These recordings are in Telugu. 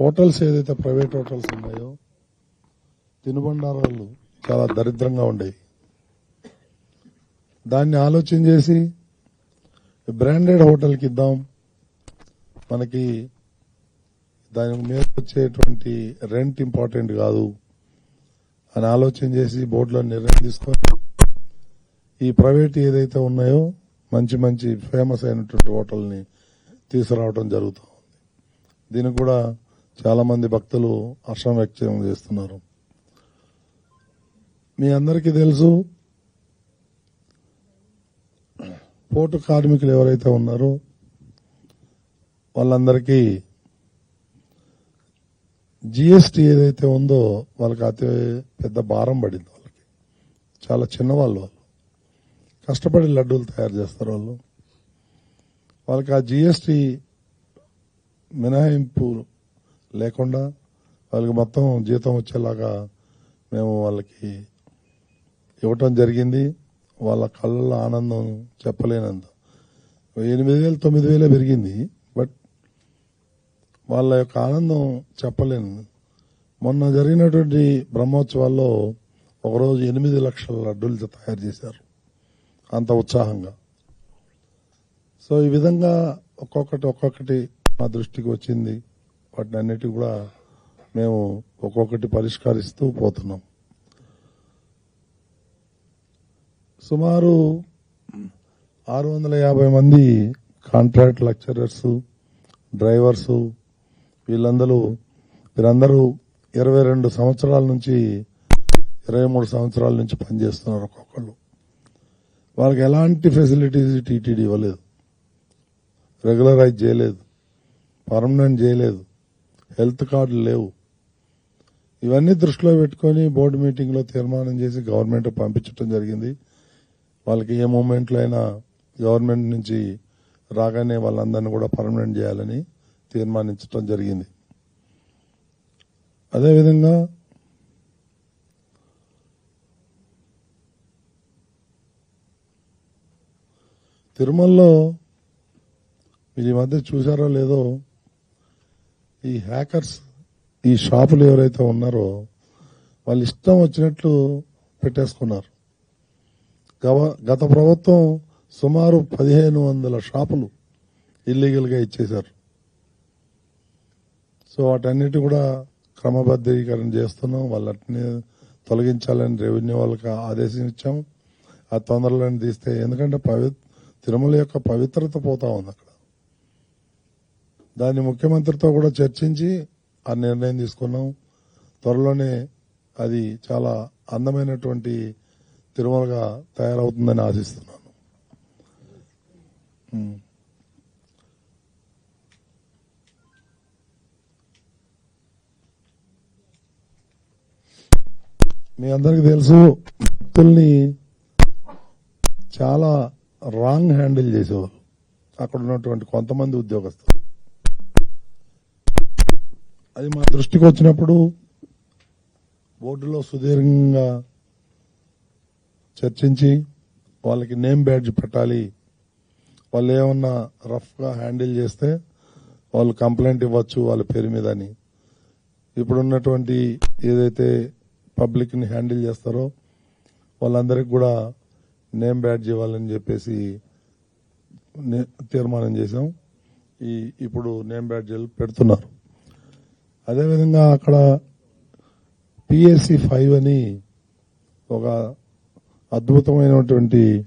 హోటల్స్ ఏదైతే ప్రైవేట్ హోటల్స్ ఉన్నాయో తినుబండారాలు చాలా దరిద్రంగా ఉండేవి. దాన్ని ఆలోచన చేసి బ్రాండెడ్ హోటల్కి ఇద్దాం. మనకి దాని మీద వచ్చేటువంటి రెంట్ ఇంపార్టెంట్ కాదు అని ఆలోచన చేసి బోర్డులో నిర్ణయం తీసుకొని ఈ ప్రైవేట్ ఏదైతే ఉన్నాయో మంచి మంచి ఫేమస్ అయినటువంటి హోటల్ని తీసుకురావడం జరుగుతూ ఉంది. దీనికి కూడా చాలా మంది భక్తులు హర్షం వ్యక్తం చేస్తున్నారు. మీ అందరికీ తెలుసు పోటు కార్మికులు ఎవరైతే ఉన్నారో వాళ్ళందరికీ జిఎస్టీ ఏదైతే ఉందో వాళ్ళకి అతి పెద్ద భారం పడింది వాళ్ళకి. చాలా చిన్నవాళ్ళు వాళ్ళు కష్టపడి లడ్డూలు తయారు చేస్తారు వాళ్ళు. వాళ్ళకి ఆ జిఎస్టీ మినహాయింపు లేకుండా వాళ్ళకి మొత్తం జీతం వచ్చేలాగా మేము వాళ్ళకి ఇవ్వటం జరిగింది. వాళ్ళ కళ్ళ ఆనందం చెప్పలేనంత. ఎనిమిది వేలు తొమ్మిది వేలే పెరిగింది. బట్ వాళ్ళ యొక్క ఆనందం చెప్పలేను. మొన్న జరిగినటువంటి బ్రహ్మోత్సవాల్లో ఒకరోజు ఎనిమిది లక్షల లడ్డూలు తయారు చేశారు. అంత ఉత్సాహంగా. సో ఈ విధంగా ఒక్కొక్కటి ఒక్కొక్కటి మా దృష్టికి వచ్చింది. వాటిని అన్నిటి కూడా మేము ఒక్కొక్కటి పరిష్కరిస్తూ పోతున్నాం. సుమారు ఆరు వందల యాభై మంది కాంట్రాక్ట్ లెక్చరర్స్ డ్రైవర్స్ వీళ్ళందరూ వీరందరూ ఇరవై రెండు సంవత్సరాల నుంచి ఇరవై మూడు సంవత్సరాల నుంచి పనిచేస్తున్నారు ఒక్కొక్కళ్ళు. వాళ్ళకి ఎలాంటి ఫెసిలిటీస్ టీటీడీ ఇవ్వలేదు. రెగ్యులరైజ్ చేయలేదు. పర్మనెంట్ చేయలేదు. హెల్త్ కార్డులు లేవు. ఇవన్నీ దృష్టిలో పెట్టుకొని బోర్డు మీటింగ్లో తీర్మానం చేసి గవర్నమెంట్ పంపించడం జరిగింది. వాళ్ళకి ఏ మూమెంట్లో అయినా గవర్నమెంట్ నుంచి రాగానే వాళ్ళందరినీ కూడా పర్మనెంట్ చేయాలని తీర్మానించడం జరిగింది. అదేవిధంగా తిరుమలలో మీరు ఈ మధ్య చూసారో లేదో ఈ హ్యాకర్స్ ఈ షాపులు ఎవరైతే ఉన్నారో వాళ్ళు ఇష్టం వచ్చినట్లు పెట్టేసుకున్నారు. గవ- గత ప్రభుత్వం సుమారు పదిహేను వందల షాపులు ఇల్లీగల్గా ఇచ్చేశారు. సో వాటన్నిటి కూడా క్రమబద్ధీకరణ చేస్తున్నాం. వాళ్ళని తొలగించాలని రెవెన్యూ వాళ్ళకి ఆదేశం ఇచ్చాం ఆ తొందరలోనే తీస్తే ఎందుకంటే పవి తిరుమల యొక్క పవిత్రత పోతా ఉంది అక్కడ. దాన్ని ముఖ్యమంత్రితో కూడా చర్చించి ఆ నిర్ణయం తీసుకున్నాం. త్వరలోనే అది చాలా అందమైనటువంటి తిరుమలగా తయారవుతుందని ఆశిస్తున్నాను. మీ అందరికి తెలుసు భక్తుల్ని చాలా రాంగ్ హ్యాండిల్ చేసేవారు అక్కడ ఉన్నటువంటి కొంతమంది ఉద్యోగస్తులు. అది మా దృష్టికి వచ్చినప్పుడు బోర్డులో సుదీర్ఘంగా చర్చించి వాళ్ళకి నేమ్ బ్యాడ్జ్ పెట్టాలి. వాళ్ళు ఏమన్నా రఫ్గా హ్యాండిల్ చేస్తే వాళ్ళు కంప్లైంట్ ఇవ్వచ్చు వాళ్ళ పేరు మీద అని. ఇప్పుడున్నటువంటి ఏదైతే పబ్లిక్ని హ్యాండిల్ చేస్తారో వాళ్ళందరికీ కూడా నేమ్ బ్యాడ్జ్ ఇవ్వాలని చెప్పేసి తీర్మానం చేశాం. ఈ ఇప్పుడు నేమ్ బ్యాడ్జీలు పెడుతున్నారు. అదేవిధంగా అక్కడ పిఎస్సి ఫైవ్ అని ఒక అద్భుతమైనటువంటి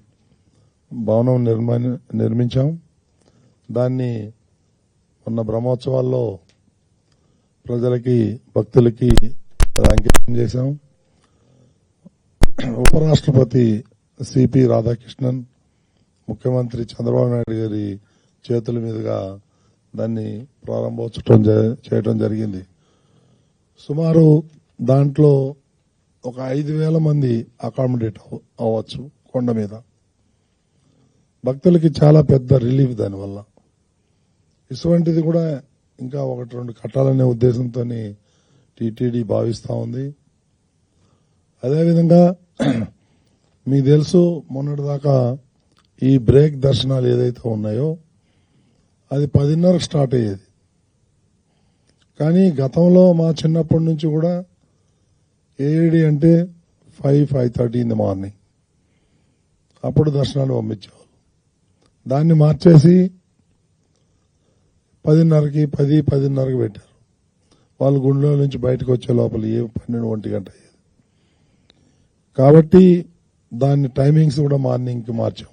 భవనం నిర్మాణ నిర్మించాం. దాన్ని ఉన్న బ్రహ్మోత్సవాల్లో ప్రజలకి భక్తులకి అంకితం చేశాం. ఉపరాష్ట్రపతి సిపి రాధాకృష్ణన్ ముఖ్యమంత్రి చంద్రబాబు నాయుడు గారి చేతుల మీదుగా దాన్ని ప్రారంభోత్సవం చేయడం జరిగింది. సుమారు దాంట్లో ఒక ఐదు వేల మంది అకామిడేట్ అవ్వచ్చు కొండ మీద. భక్తులకి చాలా పెద్ద రిలీఫ్ దానివల్ల. ఇటువంటిది కూడా ఇంకా ఒకటి రెండు కట్టాలనే ఉద్దేశంతో టీటీడీ భావిస్తూ ఉంది. అదేవిధంగా మీకు తెలుసు మొన్నటిదాకా ఈ బ్రేక్ దర్శనాలు ఏదైతే ఉన్నాయో అది పదిన్నరకు స్టార్ట్ అయ్యేది. కానీ గతంలో మా చిన్నప్పటి నుంచి కూడా ఏడి అంటే five five thirty in the morning అప్పుడు దర్శనాలు పంపించేవాళ్ళు. దాన్ని మార్చేసి పదిన్నరకి పది పదిన్నరకి పెట్టారు. వాళ్ళు గుండెలో నుంచి బయటకు వచ్చే లోపల ఏ పన్నెండు ఒంటి గంట అయ్యేది. కాబట్టి దాని టైమింగ్స్ కూడా మార్నింగ్కి మార్చాం.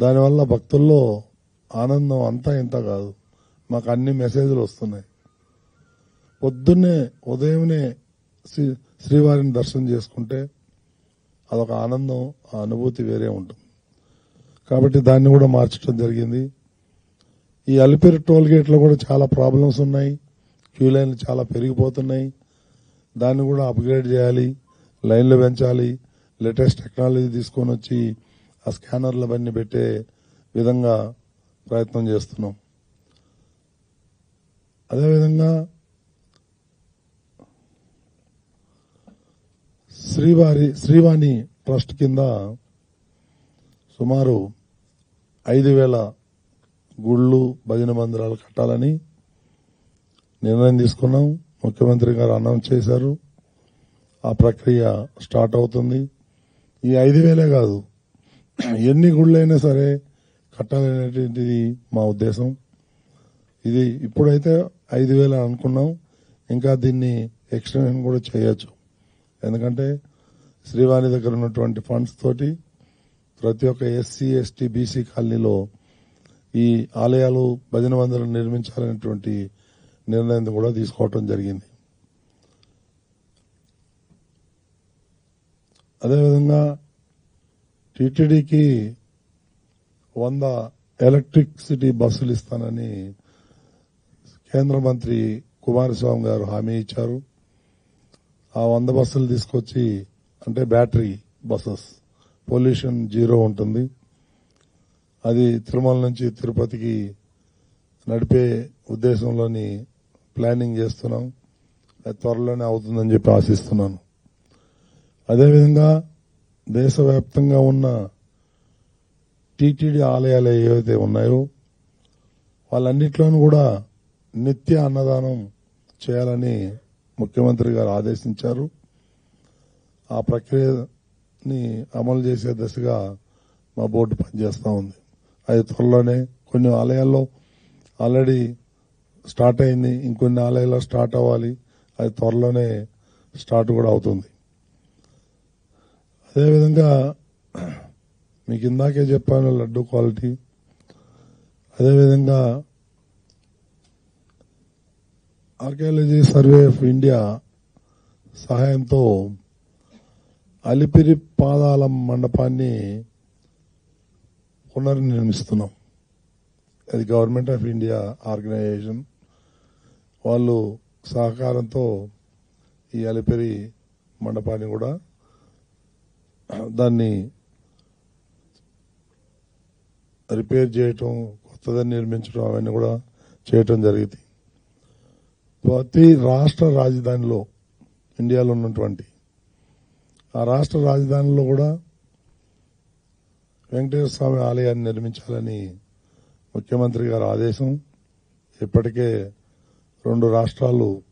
దానివల్ల భక్తుల్లో ఆనందం అంతా ఇంత కాదు. మాకు అన్ని మెసేజ్లు వస్తున్నాయి. పొద్దున్నే ఉదయమే శ్రీ శ్రీవారిని దర్శనం చేసుకుంటే అదొక ఆనందం ఆ అనుభూతి వేరే ఉంటుంది. కాబట్టి దాన్ని కూడా మార్చడం జరిగింది. ఈ అలిపిరి టోల్ గేట్లో కూడా చాలా ప్రాబ్లమ్స్ ఉన్నాయి. క్యూ లైన్లు చాలా పెరిగిపోతున్నాయి. దాన్ని కూడా అప్గ్రేడ్ చేయాలి లైన్లు పెంచాలి లేటెస్ట్ టెక్నాలజీ తీసుకొని వచ్చి ఆ స్కానర్లు అవన్నీ పెట్టే విధంగా ప్రయత్నం చేస్తున్నాం. అదేవిధంగా శ్రీవారి శ్రీవాణి ట్రస్ట్ కింద సుమారు ఐదు వేల గుళ్ళు భజన మందిరాలు కట్టాలని నిర్ణయం తీసుకున్నాం. ముఖ్యమంత్రి గారు అనౌన్స్ చేశారు. ఆ ప్రక్రియ స్టార్ట్ అవుతుంది. ఈ ఐదు వేలే కాదు ఎన్ని గుళ్ళైనా సరే కట్టాలనేటువంటిది మా ఉద్దేశం. ఇది ఇప్పుడైతే ఐదు వేలు అనుకున్నాం. ఇంకా దీన్ని ఎక్స్టెన్షన్ కూడా చేయొచ్చు. ఎందుకంటే శ్రీవాణి దగ్గర ఉన్నటువంటి ఫండ్స్ తోటి ప్రతి ఒక్క ఎస్సీ ఎస్టీ బీసీ కాలనీలో ఈ ఆలయాలు భజన మందిరం నిర్మించాలనేటువంటి నిర్ణయం కూడా తీసుకోవటం జరిగింది. అదేవిధంగా టీటీడీకి వంద ఎలక్ట్రిసిటీ బస్సులు ఇస్తానని కేంద్ర మంత్రి కుమారస్వామి గారు హామీ ఇచ్చారు. ఆ వంద బస్సులు తీసుకొచ్చి అంటే బ్యాటరీ బస్సెస్ పొల్యూషన్ జీరో ఉంటుంది. అది తిరుమల నుంచి తిరుపతికి నడిపే ఉద్దేశంలోని ప్లానింగ్ చేస్తున్నాం. అది త్వరలోనే అవుతుందని చెప్పి ఆశిస్తున్నాను. అదేవిధంగా దేశవ్యాప్తంగా ఉన్న టీటీడీ ఆలయాలు ఏవైతే ఉన్నాయో వాళ్ళన్నిట్లోనూ కూడా నిత్య అన్నదానం చేయాలని ముఖ్యమంత్రి గారు ఆదేశించారు. ఆ ప్రక్రియని అమలు చేసే దశగా మా బోర్డు పనిచేస్తూ ఉంది. అది త్వరలోనే కొన్ని ఆలయాల్లో ఆల్రెడీ స్టార్ట్ అయింది. ఇంకొన్ని ఆలయాల్లో స్టార్ట్ అవ్వాలి. అది త్వరలోనే స్టార్ట్ కూడా అవుతుంది. అదేవిధంగా మీకు ఇందాకే చెప్పాను లడ్డు క్వాలిటీ. అదేవిధంగా ఆర్కియాలజీ సర్వే ఆఫ్ ఇండియా సహాయంతో అలిపిరి పాదాల మండపాన్ని పునర్నిర్మిస్తున్నాం. అది గవర్నమెంట్ ఆఫ్ ఇండియా ఆర్గనైజేషన్ వాళ్ళు సహకారంతో ఈ అలిపిరి మండపాన్ని కూడా దాన్ని రిపేర్ చేయటం కొత్తగా నిర్మించడం అవన్నీ కూడా చేయటం జరిగింది. ప్రతి రాష్ట్ర రాజధానిలో ఇండియాలో ఉన్నటువంటి ఆ రాష్ట్ర రాజధానిలో కూడా వెంకటేశ్వర స్వామి ఆలయాన్ని నిర్మించాలని ముఖ్యమంత్రి గారి ఆదేశం. ఇప్పటికే రెండు రాష్ట్రాలు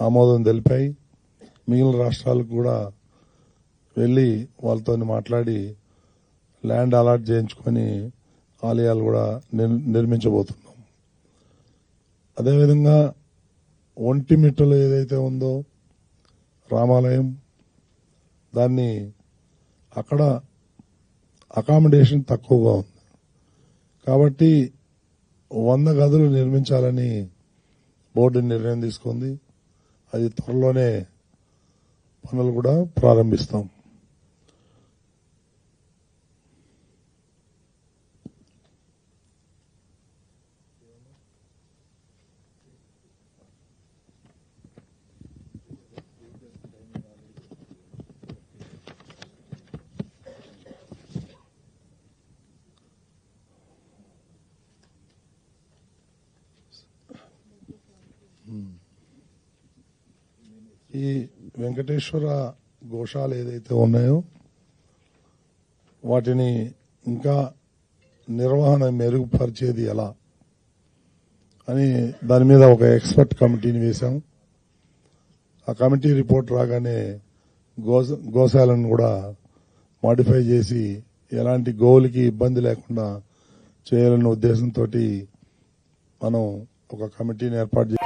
ఆమోదం తెలిపాయి. మిగిలిన రాష్ట్రాలకు కూడా వెళ్ళి వాళ్ళతో మాట్లాడి ల్యాండ్ అలాట్ చేయించుకొని ఆలయాలు కూడా నిర్- నిర్మించబోతున్నాం. అదేవిధంగా ఒంటిమిట్టలో ఏదైతే ఉందో రామాలయం దాన్ని అక్కడ అకామిడేషన్ తక్కువగా ఉంది. కాబట్టి వంద గదులు నిర్మించాలని బోర్డు నిర్ణయం తీసుకుంది. అది త్వరలోనే పనులు కూడా ప్రారంభిస్తాం. ఈ వెంకటేశ్వర గోశాలు ఏదైతే ఉన్నాయో వాటిని ఇంకా నిర్వహణ మెరుగుపరిచేది ఎలా అని దాని మీద ఒక ఎక్స్పర్ట్ కమిటీని వేశాం ఆ కమిటీ రిపోర్ట్ రాగానే గోస గోశాలను కూడా మాడిఫై చేసి ఎలాంటి గోవులకి ఇబ్బంది లేకుండా చేయాలన్న ఉద్దేశంతో మనం ఒక కమిటీని ఏర్పాటు చేసి